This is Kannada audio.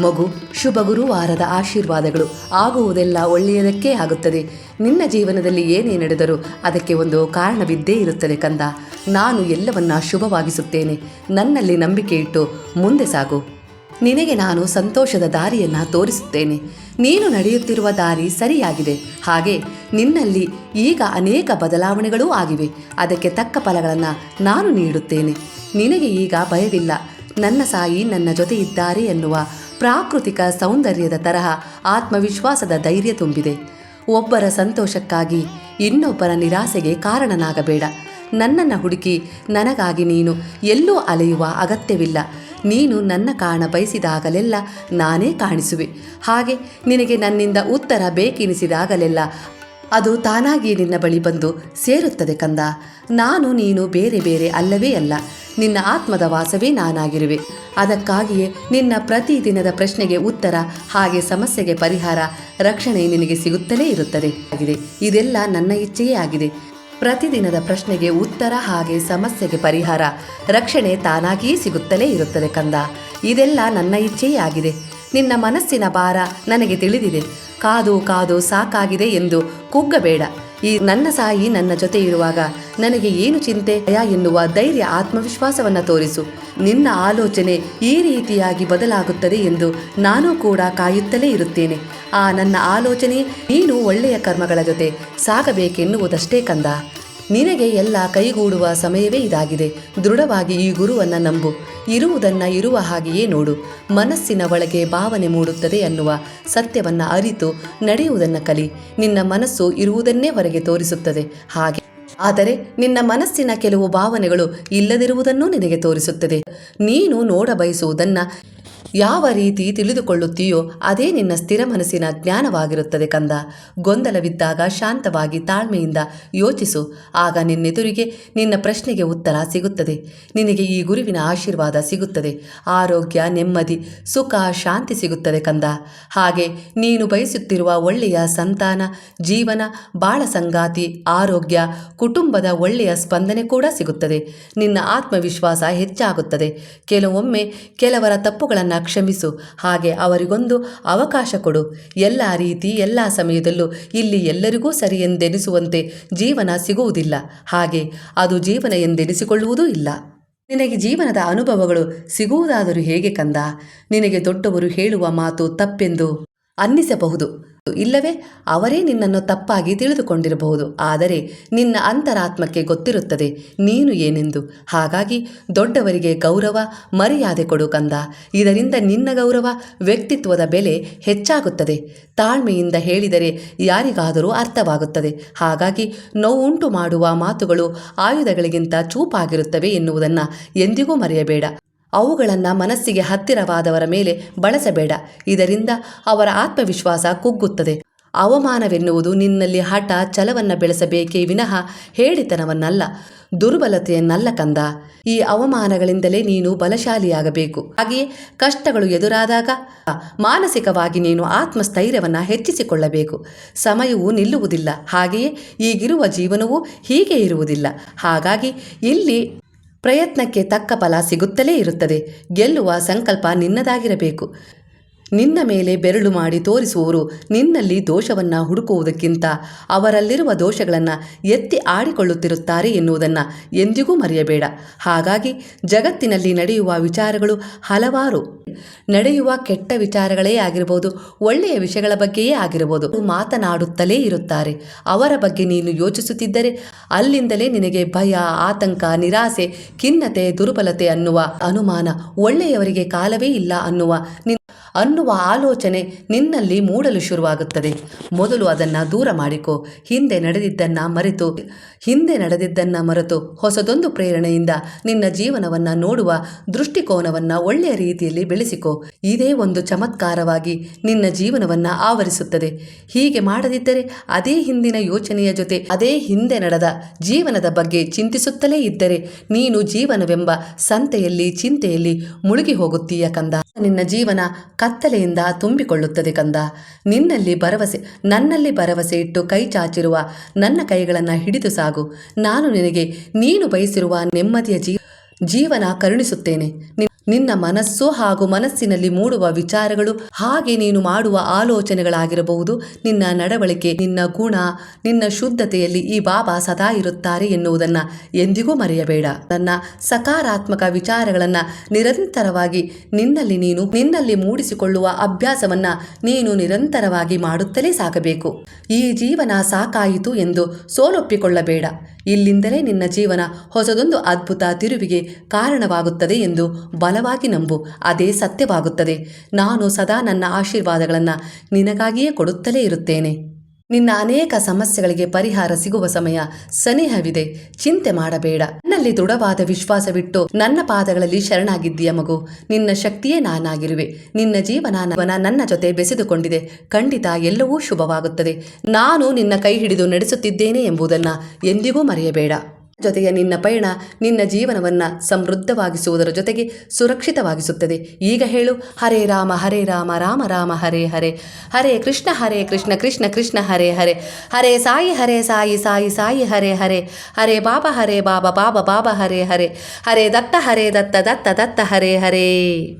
ಮಗು, ಶುಭ ಗುರುವಾರದ ಆಶೀರ್ವಾದಗಳು ಆಗುವುದೆಲ್ಲ ಒಳ್ಳೆಯದಕ್ಕೇ ಆಗುತ್ತದೆ. ನಿನ್ನ ಜೀವನದಲ್ಲಿ ಏನೇ ನಡೆದರೂ ಅದಕ್ಕೆ ಒಂದು ಕಾರಣವಿದ್ದೇ ಇರುತ್ತದೆ ಕಂದ. ನಾನು ಎಲ್ಲವನ್ನ ಶುಭವಾಗಿಸುತ್ತೇನೆ. ನನ್ನಲ್ಲಿ ನಂಬಿಕೆ ಇಟ್ಟು ಮುಂದೆ ಸಾಗು. ನಿನಗೆ ನಾನು ಸಂತೋಷದ ದಾರಿಯನ್ನು ತೋರಿಸುತ್ತೇನೆ. ನೀನು ನಡೆಯುತ್ತಿರುವ ದಾರಿ ಸರಿಯಾಗಿದೆ. ಹಾಗೆ ನಿನ್ನಲ್ಲಿ ಈಗ ಅನೇಕ ಬದಲಾವಣೆಗಳೂ ಆಗಿವೆ. ಅದಕ್ಕೆ ತಕ್ಕ ಫಲಗಳನ್ನು ನಾನು ನೀಡುತ್ತೇನೆ. ನಿನಗೆ ಈಗ ಭಯವಿಲ್ಲ. ನನ್ನ ಸಾಯಿ ನನ್ನ ಜೊತೆ ಇದ್ದಾರೆ ಎನ್ನುವ ಪ್ರಾಕೃತಿಕ ಸೌಂದರ್ಯದ ತರಹ ಆತ್ಮವಿಶ್ವಾಸದ ಧೈರ್ಯ ತುಂಬಿದೆ. ಒಬ್ಬರ ಸಂತೋಷಕ್ಕಾಗಿ ಇನ್ನೊಬ್ಬರ ನಿರಾಸೆಗೆ ಕಾರಣನಾಗಬೇಡ. ನನ್ನನ್ನು ಹುಡುಕಿ ನನಗಾಗಿ ನೀನು ಎಲ್ಲೂ ಅಲೆಯುವ ಅಗತ್ಯವಿಲ್ಲ. ನೀನು ನನ್ನ ಕಾಣ ಬಯಸಿದಾಗಲೆಲ್ಲ ನಾನೇ ಕಾಣಿಸುವೆ. ಹಾಗೆ ನಿನಗೆ ನನ್ನಿಂದ ಉತ್ತರ ಬೇಕೆನಿಸಿದಾಗಲೆಲ್ಲ ಅದು ತಾನಾಗಿ ನಿನ್ನ ಬಳಿ ಬಂದು ಸೇರುತ್ತದೆ ಕಂದ. ನಾನು ನೀನು ಬೇರೆ ಬೇರೆ ಅಲ್ಲವೇ ಅಲ್ಲ. ನಿನ್ನ ಆತ್ಮದ ವಾಸವೇ ನಾನಾಗಿರುವೆ. ಅದಕ್ಕಾಗಿಯೇ ನಿನ್ನ ಪ್ರತಿದಿನದ ಪ್ರಶ್ನೆಗೆ ಉತ್ತರ, ಹಾಗೆ ಸಮಸ್ಯೆಗೆ ಪರಿಹಾರ, ರಕ್ಷಣೆ ನಿನಗೆ ಸಿಗುತ್ತಲೇ ಇರುತ್ತದೆ. ಆಗಿದೆ. ಇದೆಲ್ಲ ನನ್ನ ಇಚ್ಛೆಯೇ ಆಗಿದೆ. ಪ್ರತಿದಿನದ ಪ್ರಶ್ನೆಗೆ ಉತ್ತರ, ಹಾಗೆ ಸಮಸ್ಯೆಗೆ ಪರಿಹಾರ, ರಕ್ಷಣೆ ತಾನಾಗಿಯೇ ಸಿಗುತ್ತಲೇ ಇರುತ್ತದೆ ಕಂದ. ಇದೆಲ್ಲ ನನ್ನ ಇಚ್ಛೆಯೇ ಆಗಿದೆ. ನಿನ್ನ ಮನಸ್ಸಿನ ಭಾರ ನನಗೆ ತಿಳಿದಿದೆ. ಕಾದು ಕಾದು ಸಾಕಾಗಿದೆ ಎಂದು ಕುಗ್ಗಬೇಡ. ಈ ನನ್ನ ಸಾಯಿ ನನ್ನ ಜೊತೆ ಇರುವಾಗ ನನಗೆ ಏನು ಚಿಂತೆ? ಭಯ ಎನ್ನುವ ಧೈರ್ಯ ಆತ್ಮವಿಶ್ವಾಸವನ್ನು ತೋರಿಸು. ನಿನ್ನ ಆಲೋಚನೆ ಈ ರೀತಿಯಾಗಿ ಬದಲಾಗುತ್ತದೆ ಎಂದು ನಾನು ಕೂಡ ಕಾಯುತ್ತಲೇ ಇರುತ್ತೇನೆ. ಆ ನನ್ನ ಆಲೋಚನೆ ನೀನು ಒಳ್ಳೆಯ ಕರ್ಮಗಳ ಜೊತೆ ಸಾಗಬೇಕೆನ್ನುವುದಷ್ಟೇ ಕಂದ. ನಿನಗೆ ಎಲ್ಲ ಕೈಗೂಡುವ ಸಮಯವೇ ಇದಾಗಿದೆ. ದೃಢವಾಗಿ ಈ ಗುರುವನ್ನ ನಂಬು. ಇರುವುದನ್ನ ಇರುವ ಹಾಗೆಯೇ ನೋಡು. ಮನಸ್ಸಿನ ಒಳಗೆ ಭಾವನೆ ಮೂಡುತ್ತದೆ ಅನ್ನುವ ಸತ್ಯವನ್ನ ಅರಿತು ನಡೆಯುವುದನ್ನು ಕಲಿ. ನಿನ್ನ ಮನಸ್ಸು ಇರುವುದನ್ನೇ ಹೊರಗೆ ತೋರಿಸುತ್ತದೆ. ಹಾಗೆ. ಆದರೆ ನಿನ್ನ ಮನಸ್ಸಿನ ಕೆಲವು ಭಾವನೆಗಳು ಇಲ್ಲದಿರುವುದನ್ನು ನಿನಗೆ ತೋರಿಸುತ್ತದೆ. ನೀನು ನೋಡ ಬಯಸುವುದನ್ನ ಯಾವ ರೀತಿ ತಿಳಿದುಕೊಳ್ಳುತ್ತೀಯೋ ಅದೇ ನಿನ್ನ ಸ್ಥಿರ ಮನಸ್ಸಿನ ಜ್ಞಾನವಾಗಿರುತ್ತದೆ ಕಂದ. ಗೊಂದಲವಿದ್ದಾಗ ಶಾಂತವಾಗಿ ತಾಳ್ಮೆಯಿಂದ ಯೋಚಿಸು. ಆಗ ನಿನ್ನೆದುರಿಗೆ ನಿನ್ನ ಪ್ರಶ್ನೆಗೆ ಉತ್ತರ ಸಿಗುತ್ತದೆ. ನಿನಗೆ ಈ ಗುರುವಿನ ಆಶೀರ್ವಾದ ಸಿಗುತ್ತದೆ. ಆರೋಗ್ಯ, ನೆಮ್ಮದಿ, ಸುಖ, ಶಾಂತಿ ಸಿಗುತ್ತದೆ ಕಂದ. ಹಾಗೆ ನೀನು ಬಯಸುತ್ತಿರುವ ಒಳ್ಳೆಯ ಸಂತಾನ, ಜೀವನ, ಬಾಳ ಸಂಗಾತಿ, ಆರೋಗ್ಯ, ಕುಟುಂಬದ ಒಳ್ಳೆಯ ಸ್ಪಂದನೆ ಕೂಡ ಸಿಗುತ್ತದೆ. ನಿನ್ನ ಆತ್ಮವಿಶ್ವಾಸ ಹೆಚ್ಚಾಗುತ್ತದೆ. ಕೆಲವೊಮ್ಮೆ ಕೆಲವರ ತಪ್ಪುಗಳನ್ನು ಕ್ಷಮಿಸು, ಹಾಗೆ ಅವರಿಗೊಂದು ಅವಕಾಶ ಕೊಡು. ಎಲ್ಲ ರೀತಿ, ಎಲ್ಲ ಸಮಯದಲ್ಲೂ ಇಲ್ಲಿ ಎಲ್ಲರಿಗೂ ಸರಿ ಎಂದೆನಿಸುವಂತೆ ಜೀವನ ಸಿಗುವುದಿಲ್ಲ. ಹಾಗೆ ಅದು ಜೀವನ ಎಂದೆನಿಸಿಕೊಳ್ಳುವುದೂ ಇಲ್ಲ. ನಿನಗೆ ಜೀವನದ ಅನುಭವಗಳು ಸಿಗುವುದಾದರೂ ಹೇಗೆ ಕಂದ? ನಿನಗೆ ದೊಡ್ಡವರು ಹೇಳುವ ಮಾತು ತಪ್ಪೆಂದು ಅನ್ನಿಸಬಹುದು. ಇಲ್ಲವೇ ಅವರೇ ನಿನ್ನನ್ನು ತಪ್ಪಾಗಿ ತಿಳಿದುಕೊಂಡಿರಬಹುದು. ಆದರೆ ನಿನ್ನ ಅಂತರಾತ್ಮಕ್ಕೆ ಗೊತ್ತಿರುತ್ತದೆ, ನೀನು ಏನೆಂದು. ಹಾಗಾಗಿ ದೊಡ್ಡವರಿಗೆ ಗೌರವ, ಮರ್ಯಾದೆ ಕೊಡು ಕಂದ. ಇದರಿಂದ ನಿನ್ನ ಗೌರವ ವ್ಯಕ್ತಿತ್ವದ ಬೆಲೆ ಹೆಚ್ಚಾಗುತ್ತದೆ. ತಾಳ್ಮೆಯಿಂದ ಹೇಳಿದರೆ ಯಾರಿಗಾದರೂ ಅರ್ಥವಾಗುತ್ತದೆ. ಹಾಗಾಗಿ ನೋವುಂಟು ಮಾಡುವ ಮಾತುಗಳು ಆಯುಧಗಳಿಗಿಂತ ಚೂಪಾಗಿರುತ್ತವೆ ಎನ್ನುವುದನ್ನು ಎಂದಿಗೂ ಮರೆಯಬೇಡ. ಅವುಗಳನ್ನು ಮನಸ್ಸಿಗೆ ಹತ್ತಿರವಾದವರ ಮೇಲೆ ಬಳಸಬೇಡ. ಇದರಿಂದ ಅವರ ಆತ್ಮವಿಶ್ವಾಸ ಕುಗ್ಗುತ್ತದೆ. ಅವಮಾನವೆನ್ನುವುದು ನಿನ್ನಲ್ಲಿ ಹಠ ಛಲವನ್ನು ಬೆಳೆಸಬೇಕೇ ವಿನಃ ಹೇಳಿತನವನ್ನಲ್ಲ, ದುರ್ಬಲತೆಯನ್ನಲ್ಲ ಕಂದ. ಈ ಅವಮಾನಗಳಿಂದಲೇ ನೀನು ಬಲಶಾಲಿಯಾಗಬೇಕು. ಹಾಗೆಯೇ ಕಷ್ಟಗಳು ಎದುರಾದಾಗ ಮಾನಸಿಕವಾಗಿ ನೀನು ಆತ್ಮಸ್ಥೈರ್ಯವನ್ನು ಹೆಚ್ಚಿಸಿಕೊಳ್ಳಬೇಕು. ಸಮಯವು ನಿಲ್ಲುವುದಿಲ್ಲ. ಹಾಗೆಯೇ ಈಗಿರುವ ಜೀವನವೂ ಹೀಗೆ ಇರುವುದಿಲ್ಲ. ಹಾಗಾಗಿ ಇಲ್ಲಿ ಪ್ರಯತ್ನಕ್ಕೆ ತಕ್ಕ ಫಲ ಸಿಗುತ್ತಲೇ ಇರುತ್ತದೆ. ಗೆಲ್ಲುವ ಸಂಕಲ್ಪ ನಿನ್ನದಾಗಿರಬೇಕು. ನಿನ್ನ ಮೇಲೆ ಬೆರಳು ಮಾಡಿ ತೋರಿಸುವವರು ನಿನ್ನಲ್ಲಿ ದೋಷವನ್ನು ಹುಡುಕುವುದಕ್ಕಿಂತ ಅವರಲ್ಲಿರುವ ದೋಷಗಳನ್ನು ಎತ್ತಿ ಆಡಿಕೊಳ್ಳುತ್ತಿರುತ್ತಾರೆ ಎನ್ನುವುದನ್ನು ಎಂದಿಗೂ ಮರೆಯಬೇಡ. ಹಾಗಾಗಿ ಜಗತ್ತಿನಲ್ಲಿ ನಡೆಯುವ ವಿಚಾರಗಳು ಹಲವಾರು. ನಡೆಯುವ ಕೆಟ್ಟ ವಿಚಾರಗಳೇ ಆಗಿರಬಹುದು ಒಳ್ಳೆಯ ವಿಷಯಗಳ ಬಗ್ಗೆಯೇ ಆಗಿರಬಹುದು ಮಾತನಾಡುತ್ತಲೇ ಇರುತ್ತಾರೆ. ಅವರ ಬಗ್ಗೆ ನೀನು ಯೋಚಿಸುತ್ತಿದ್ದರೆ ಅಲ್ಲಿಂದಲೇ ನಿನಗೆ ಭಯ, ಆತಂಕ, ನಿರಾಸೆ, ಖಿನ್ನತೆ, ದುರ್ಬಲತೆ ಅನ್ನುವ ಅನುಮಾನ ಒಳ್ಳೆಯವರಿಗೆ ಕಾಲವೇ ಇಲ್ಲ ಅನ್ನುವ ನಿನ್ ಅನ್ನುವ ಆಲೋಚನೆ ನಿನ್ನಲ್ಲಿ ಮೂಡಲು ಶುರುವಾಗುತ್ತದೆ. ಮೊದಲು ಅದನ್ನು ದೂರ ಮಾಡಿಕೊ. ಹಿಂದೆ ನಡೆದಿದ್ದನ್ನು ಮರೆತು. ಹಿಂದೆ ನಡೆದಿದ್ದನ್ನು ಮರೆತು. ಹೊಸದೊಂದು ಪ್ರೇರಣೆಯಿಂದ ನಿನ್ನ ಜೀವನವನ್ನು ನೋಡುವ ದೃಷ್ಟಿಕೋನವನ್ನು ಒಳ್ಳೆಯ ರೀತಿಯಲ್ಲಿ ಬೆಳೆಸಿಕೊ. ಇದೇ ಒಂದು ಚಮತ್ಕಾರವಾಗಿ ನಿನ್ನ ಜೀವನವನ್ನು ಆವರಿಸುತ್ತದೆ. ಹೀಗೆ ಮಾಡದಿದ್ದರೆ ಅದೇ ಹಿಂದಿನ ಯೋಚನೆಯ ಜೊತೆ ಅದೇ ಹಿಂದೆ ನಡೆದ ಜೀವನದ ಬಗ್ಗೆ ಚಿಂತಿಸುತ್ತಲೇ ಇದ್ದರೆ ನೀನು ಜೀವನವೆಂಬ ಸಂತೆಯಲ್ಲಿ ಚಿಂತೆಯಲ್ಲಿ ಮುಳುಗಿ ಹೋಗುತ್ತೀಯ ಕಂದ. ನಿನ್ನ ಜೀವನ ಕತ್ತಲೆಯಿಂದ ತುಂಬಿಕೊಳ್ಳುತ್ತದೆ ಕಂದ. ನಿನ್ನಲ್ಲಿ ಭರವಸೆ, ನನ್ನಲ್ಲಿ ಭರವಸೆ ಇಟ್ಟು ಕೈ ಚಾಚಿರುವ ನನ್ನ ಕೈಗಳನ್ನು ಹಿಡಿದು ಸಾಗು. ನಾನು ನಿನಗೆ, ನೀನು ಬಯಸಿರುವ ನೆಮ್ಮದಿಯ ಜೀವನ ಕರುಣಿಸುತ್ತೇನೆ. ನಿನ್ನ ಮನಸ್ಸು ಹಾಗೂ ಮನಸ್ಸಿನಲ್ಲಿ ಮೂಡುವ ವಿಚಾರಗಳು ಹಾಗೆ ನೀನು ಮಾಡುವ ಆಲೋಚನೆಗಳಾಗಿರಬಹುದು. ನಿನ್ನ ನಡವಳಿಕೆ, ನಿನ್ನ ಗುಣ, ನಿನ್ನ ಶುದ್ಧತೆಯಲ್ಲಿ ಈ ಬಾಬಾ ಸದಾ ಇರುತ್ತಾರೆ ಎನ್ನುವುದನ್ನ ಎಂದಿಗೂ ಮರೆಯಬೇಡ. ನನ್ನ ಸಕಾರಾತ್ಮಕ ವಿಚಾರಗಳನ್ನ ನಿರಂತರವಾಗಿ ನಿನ್ನಲ್ಲಿ ನೀನು, ನಿನ್ನಲ್ಲಿ ಮೂಡಿಸಿಕೊಳ್ಳುವ ಅಭ್ಯಾಸವನ್ನ ನೀನು ನಿರಂತರವಾಗಿ ಮಾಡುತ್ತಲೇ ಸಾಗಬೇಕು. ಈ ಜೀವನ ಸಾಕಾಯಿತು ಎಂದು ಸೋಲೊಪ್ಪಿಕೊಳ್ಳಬೇಡ. ಇಲ್ಲಿಂದಲೇ ನಿನ್ನ ಜೀವನ ಹೊಸದೊಂದು ಅದ್ಭುತ ತಿರುವಿಗೆ ಕಾರಣವಾಗುತ್ತದೆ ಎಂದು ಬಲವಾಗಿ ನಂಬು. ಅದೇ ಸತ್ಯವಾಗುತ್ತದೆ. ನಾನು ಸದಾ ನನ್ನ ಆಶೀರ್ವಾದಗಳನ್ನು ನಿನಗಾಗಿಯೇ ಕೊಡುತ್ತಲೇ ಇರುತ್ತೇನೆ. ನಿನ್ನ ಅನೇಕ ಸಮಸ್ಯೆಗಳಿಗೆ ಪರಿಹಾರ ಸಿಗುವ ಸಮಯ ಸನಿಹವಿದೆ. ಚಿಂತೆ ಮಾಡಬೇಡ. ನನ್ನಲ್ಲಿ ದೃಢವಾದ ವಿಶ್ವಾಸವಿಟ್ಟು ನನ್ನ ಪಾದಗಳಲ್ಲಿ ಶರಣಾಗಿದ್ದೀಯ ಮಗು. ನಿನ್ನ ಶಕ್ತಿಯೇ ನಾನಾಗಿರುವೆ. ನಿನ್ನ ಜೀವನ ನನ್ನ ಜೊತೆ ಬೆಸೆದುಕೊಂಡಿದೆ. ಖಂಡಿತ ಎಲ್ಲವೂ ಶುಭವಾಗುತ್ತದೆ. ನಾನು ನಿನ್ನ ಕೈ ಹಿಡಿದು ನಡೆಸುತ್ತಿದ್ದೇನೆ ಎಂಬುದನ್ನು ಎಂದಿಗೂ ಮರೆಯಬೇಡ. ಜೊತೆಗೆ ನಿನ್ನ ಪಯಣ ನಿನ್ನ ಜೀವನವನ್ನು ಸಮೃದ್ಧವಾಗಿಸುವುದರ ಜೊತೆಗೆ ಸುರಕ್ಷಿತವಾಗಿಸುತ್ತದೆ. ಈಗ ಹೇಳು, ಹರೇ ರಾಮ ಹರೇ ರಾಮ ರಾಮ ರಾಮ, ಹರೇ ಹರೇ. ಹರೇ ಕೃಷ್ಣ ಹರೇ ಕೃಷ್ಣ ಕೃಷ್ಣ ಕೃಷ್ಣ, ಹರೇ ಹರೇ. ಹರೇ ಸಾಯಿ ಹರೇ ಸಾಯಿ ಸಾಯಿ ಸಾಯಿ, ಹರೇ ಹರೇ. ಹರೇ ಬಾಬಾ ಹರೇ ಬಾಬಾ ಬಾಬಾ ಬಾಬಾ, ಹರೇ ಹರೇ. ಹರೇ ದತ್ತ ಹರೇ ದತ್ತ ದತ್ತ ದತ್ತ, ಹರೇ ಹರೇ.